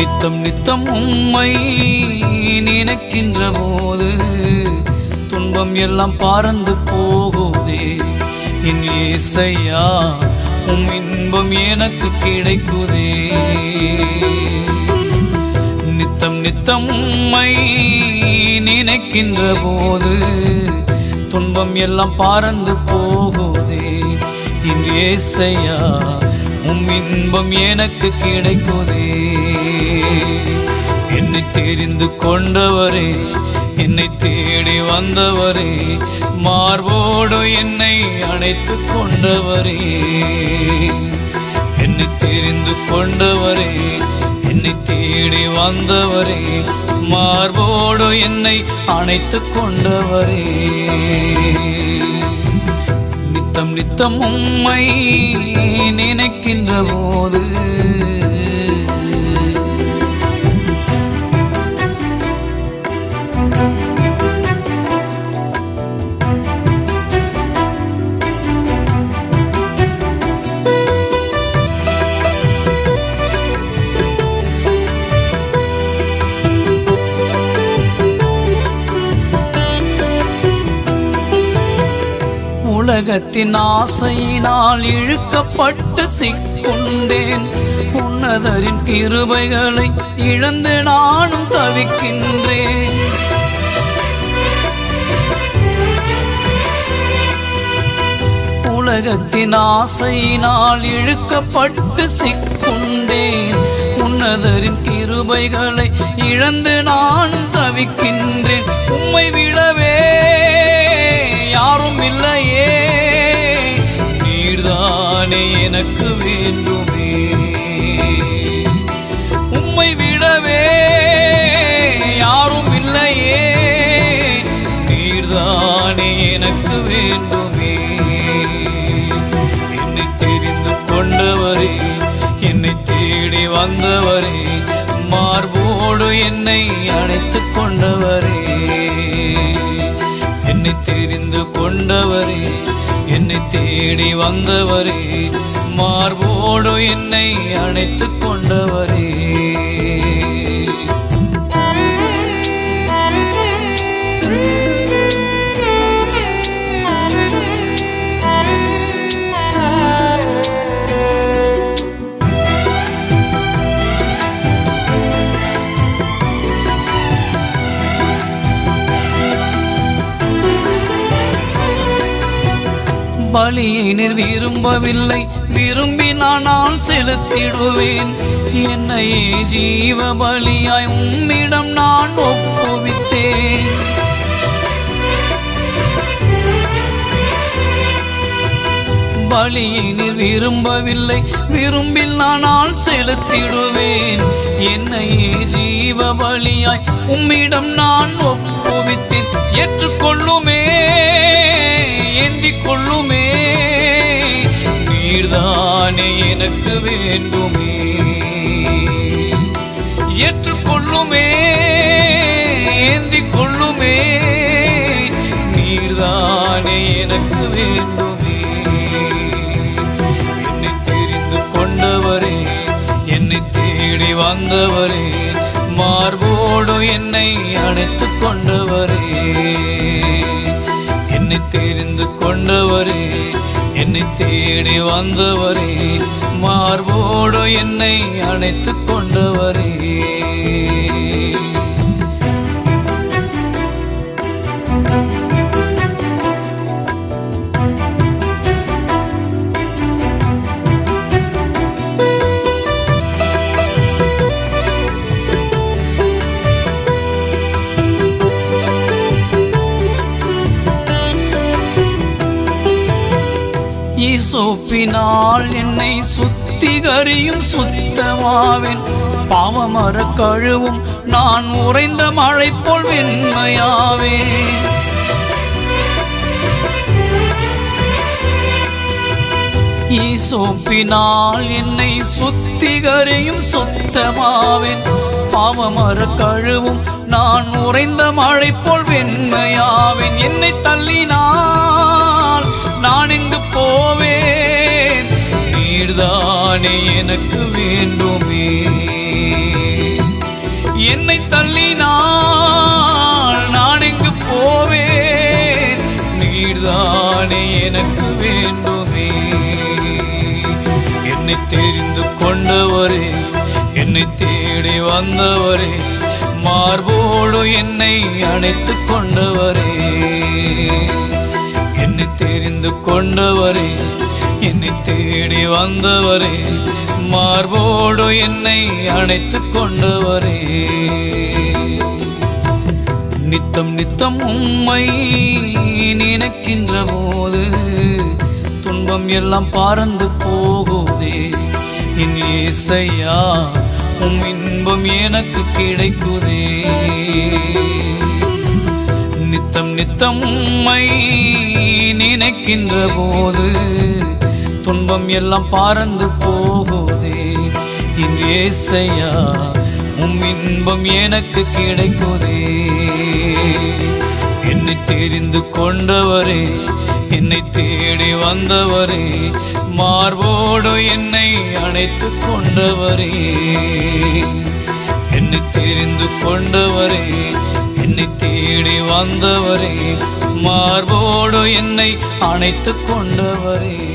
நித்தம் நித்தம் உம்மை நினைக்கின்ற போது துன்பம் எல்லாம் பறந்து போகுதே. என் இசையா உம் இன்பம் எனக்கு கிடைக்குதே. நித்தம் நித்தம் உம்மை நினைக்கின்ற போது துன்பம் எல்லாம் பறந்து போகுதே. என் இசையா உம் இன்பம் எனக்கு கிடைக்குதே. என்னை தெரிந்து கொண்டவரே என்னை தேடி வந்தவரே மார்போடு என்னை அணைத்து கொண்டவரே. என்னை தெரிந்து கொண்டவரே என்னை தேடி வந்தவரே மார்போடு என்னை அணைத்து கொண்டவரே. நித்தம் நித்தம் உம்மை நினைக்கின்ற போது உலகத்தின் ஆசையினால் இழுக்கப்பட்டு சிக்குண்டேன் உன்னதரின் கிருபைகளை இழந்து நானும் தவிக்கின்றேன். உலகத்தின் ஆசையினால் இழுக்கப்பட்டு சிக்குண்டேன் உன்னதரின் கிருபைகளை இழந்து நான் தவிக்கின்றேன். எனக்கு வேண்டுமே. உம்மை விடவே யாரும் இல்லையே. நீர்தானே எனக்கு வேண்டுமே. என்னை தெரிந்து கொண்டவரே என்னை தேடி வந்தவரே மார்போடு என்னை அணைத்துக் கொண்டவரே. என்னை தெரிந்து கொண்டவரே என்னை தேடி வந்தவரே மார்போடு என்னை அணைத்துக் கொண்டவரே. பலியை நீர் விரும்பவில்லை. விரும்பினால் செலுத்திடுவேன். என்னையே ஜீவ பலியாய் உம்மிடம் நான் ஒப்புவித்தேன். பலியை நீர் விரும்பவில்லை. விரும்பில் நான் செலுத்திடுவேன். என்னையே ஜீவ பலியாய் உம்மிடம் நான் ஒப்புவித்தேன். ஏற்றுக்கொள்ளுமே. ஏந்திக் கொள்ளுமே நீர்தானே எனக்கு வேண்டுமே. ஏற்றுக்கொள்ளுமே ஏந்திக் கொள்ளுமே நீர்தானே எனக்கு வேண்டுமே. என்னை தெரிந்து கொண்டவரே என்னை தேடி வந்தவரே மார்போடு என்னை அணைத்துக் கொண்டவரே. என்னை தேடி வந்தவரே மார்போடு என்னை அணைத்துக் கொண்டவரே. ஈசோப்பினால் என்னை சுத்திகரியும் சுத்தமாவேன் பாவமர கழுவும் நான் உறைந்த மழை போல் வெண்மையாவேன் ஈசோப்பினால் என்னை சுத்திகரியும் சுத்தமாவேன் பாவமர கழுவும் நான் உறைந்த மழை போல் வெண்மையா போவேன் எனக்கு வேண்டுமே. என்னை தள்ளினால் நான் எங்கு போவேன்? நீர்தானே எனக்கு வேண்டுமே. என்னை தெரிந்து கொண்டவரே என்னை தேடி வந்தவரே மார்போடு என்னை அணைத்து கொண்டவரே. என்னை தெரிந்து கொண்டவரே என்னை தேடி வந்தவரே மார்போடு என்னை அணைத்து கொண்டவரே. நித்தம் நித்தம் உம்மை நினைக்கின்ற போது துன்பம் எல்லாம் பறந்து போகுதே. என் இசையா உம் இன்பம் எனக்கு கிடைக்குதே. நித்தம் நித்தம் உம்மை நினைக்கின்ற போது துன்பம் எல்லாம் பறந்து போகுதே. என் ஏசையா உம் இன்பம் எனக்கு கிடைக்குதே. என்னை தெரிந்து கொண்டவரே என்னை தேடி வந்தவரே மார்போடு என்னை அணைத்து கொண்டவரே. என்னை தெரிந்து கொண்டவரே என்னை தேடி வந்தவரே மார்போடு என்னை அணைத்து கொண்டவரே.